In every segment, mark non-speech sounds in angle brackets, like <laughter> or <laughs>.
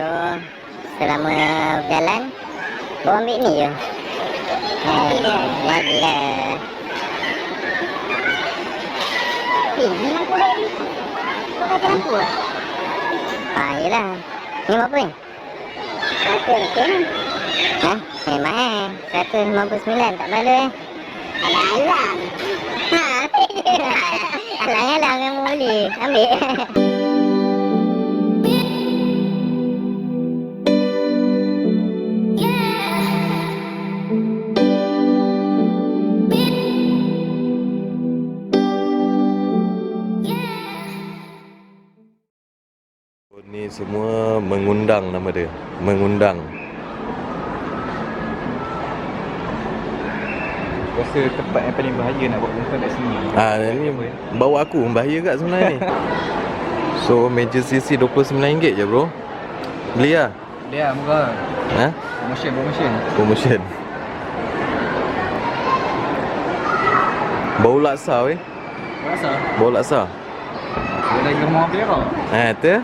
So selama berjalan Bawa ambil ni je. Eh, Jadilah Eh, ni lampu dah ni? Kau kata lampu lah Ah, yelah. Ni berapa ni? Satu okey ni? Ha? Eh, mahal 159 tak malu eh. Alang-alang Ha, alang-alang yang mau beli Ambil <laughs> semua mengundang nama dia. Mengundang. Rasa tempat yang paling bahaya nak buat perempuan kat sini Ah ni bawa aku bahaya kat sebenarnya ni. <laughs> So meja CC RM29 je bro. Beli lah. Dia murah Ha? Promotion, promotion Promotion. Bau laksa weh. Rasa Bau laksa. Dia lagi rumah Ha tu.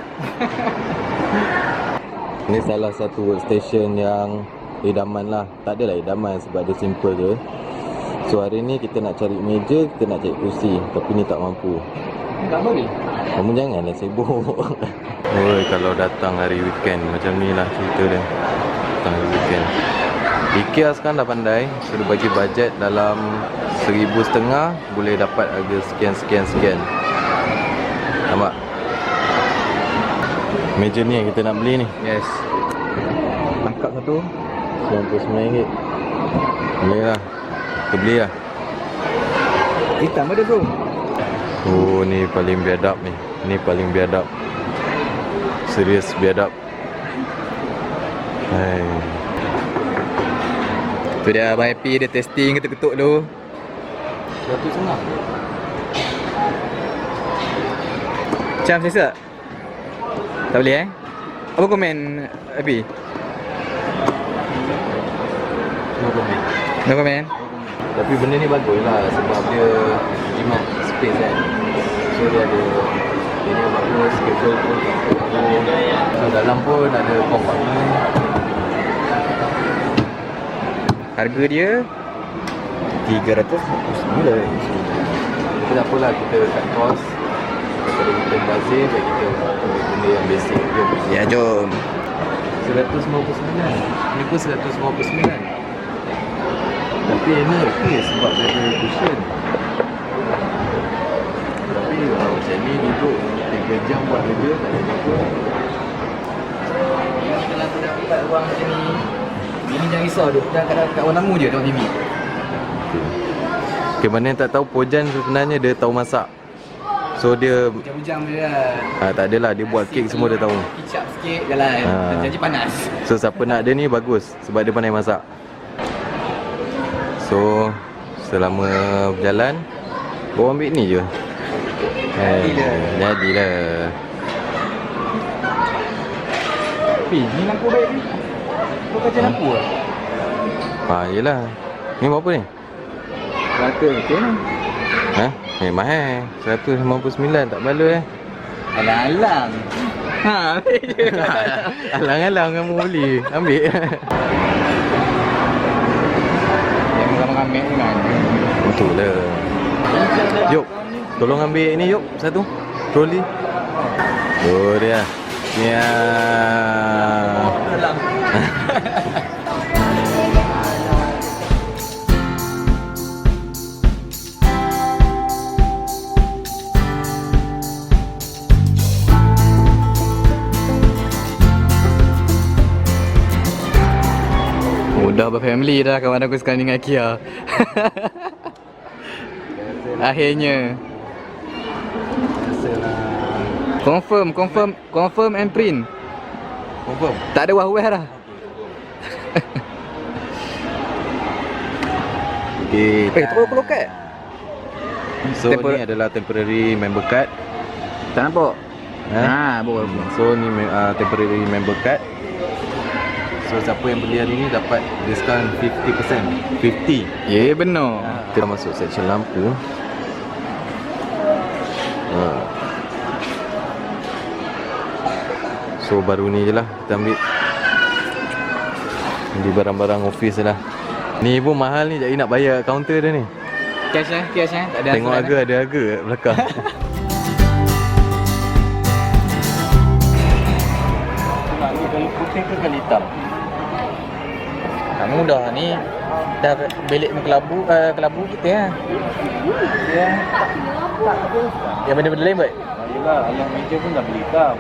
Ni salah satu workstation yang idaman lah. Tak adalah idaman sebab dia simple je. So hari ni kita nak cari meja, kita nak cari kursi. Tapi ni tak mampu. Tak boleh Kamu janganlah sibuk. <laughs> Oi, kalau datang hari weekend macam ni lah cerita dia. Datang hari weekend. IKEA sekarang dah pandai Sudah bagi bajet dalam seribu setengah Boleh dapat harga sekian-sekian-sekian Nampak? Meja ni yang kita nak beli ni? Yes. Tangkap satu. RM99 Boleh lah. Kita beli lah. Hitam ada bro. Oh ni paling biadab ni. Ni paling biadab. Serius biadab. Hai. Tu dia Abang Happy dia testing ketuk-ketuk dulu. Satu setengah Macam selesa tak? Tak boleh eh? Apa komen Happy? No comment No komen? Tapi benda ni bagus lah Sebab dia Jimat space kan So dia ada Dia ni bagus Kabel pun. So dalam pun ada compartment Harga dia RM349 Tapi tak apalah kita cut cost Daripada kita bazir Dan kita ambil benda yang basic je Ya jom. RM159 Ni pun RM159 Tapi ini okey sebab dia ada cushion Tapi kalau macam ni duduk 3 jam buat kerja tak ada apa. Kalau aku dah dapat ruang macam ni Ini jangan risau duduk kat, kat, kat ruang tamu je tengok TV Okay, mana yang tak tahu Pojan sebenarnya dia tahu masak So dia Hujang-hujang je lah. Ah, Tak adalah dia buat kek semua dia tahu. Kicap sikit jalan. Ah. Janji panas. So siapa nak dia ni bagus. Sebab dia pandai masak. So Selama berjalan Bawa ambil ni je. Eh, Jadilah. Jadilah. Tapi ni lampu baik ni. Kau kaca lampu lah. Ha yelah. Ni berapa ni? Rata okey. ni Ha? Eh mahal 159 tak malu eh. Alang-alang. Ha, <laughs> Alang-alang kamu beli. Ambil. Yang mengambil ni kan Betul lah. Yuk Tolong ambil ni yuk Satu Troli. Oh dia Ya Alang <laughs> Udah berfamily dah kawan aku sekarang dengan Kia <laughs> Akhirnya. Confirm, confirm, confirm and print. Confirm? Tak ada wah-wah dah. Okay Eh, terus aku lokat So Tempor- ni adalah temporary member card. Tak nampak? Ha? Ha, boleh So ni uh, temporary member card So siapa yang beli hari ni dapat diskaun 50% 50 Ya, benar. Kita dah masuk section lampu. Ha. So baru ni je lah kita ambil. Beli barang-barang office lah. Ni pun mahal ni jadi nak bayar kat kaunter dia ni. Cash eh, cash eh. Tak ada Tengok harga ada harga kat belakang <laughs> ke kali hitam? Tak mudah ni. Dah belik ni kelabu, uh, kelabu kita ya. Ya. Yang benda-benda lain buat? Yelah, ayam meja pun dah beli hitam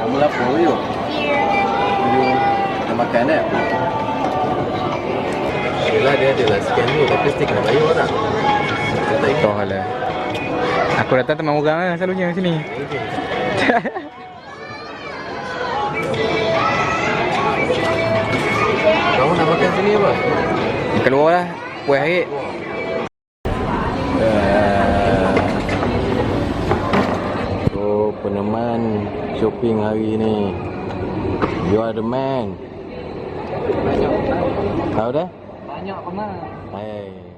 Kamu lapar yuk? Yuk, nak makan eh? Yelah dia ada lah scan tu tapi stick kena bayar orang Tak ikut Kau lah. Aku datang teman orang lah selalunya sini. <laughs> Kamu nak makan sini apa? Keluar lah. Puas hari. So peneman shopping hari ni You are the man Tahu dah? Banyak pernah. Hai